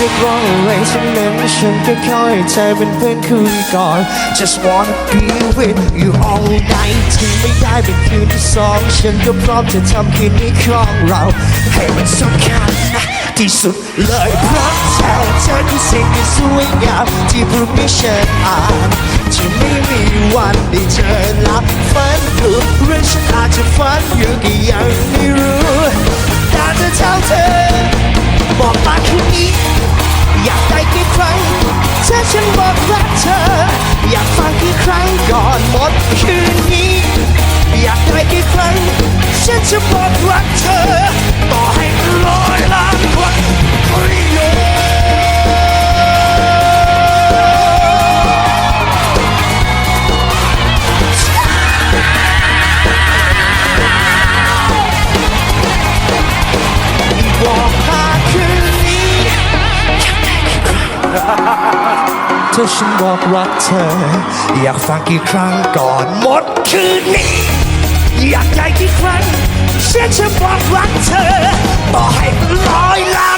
เรียกร้องอะไรทั้งนั้นฉันก็ขอให้เธอเป็นเพื่อนคุยก่อน Just wanna be with you all night ถึงไม่ได้เป็นคืนที่สองฉันก็พร้อมจะทำคืนนี้ของเรา ให้มันสำคัญที่สุดเลยเพราะเธอเธอคือสิ่งที่สวยงามที่พรุ่งนี้ฉันอ่านจะไม่มีวันได้เจอลับฝันดูหรือฉันอาจจะฝันอยู่ก็ยัง ครั้งก่อนหมดคืนนี้ อยากได้กี่ครั้ง ฉันจะบอกรักเธอ ต่อให้ลอยล้านครั้งก็ยังบอกมาคืนนี้อยากได้กี่ครั้ง ถ้าฉันบอกรักเธอ อยากฟังกี่ครั้งก่อนหมดคืนนี้ อยากได้กี่ครั้งฉันจะบอกรักเธอ ต่อให้เป็นร้อยล้าน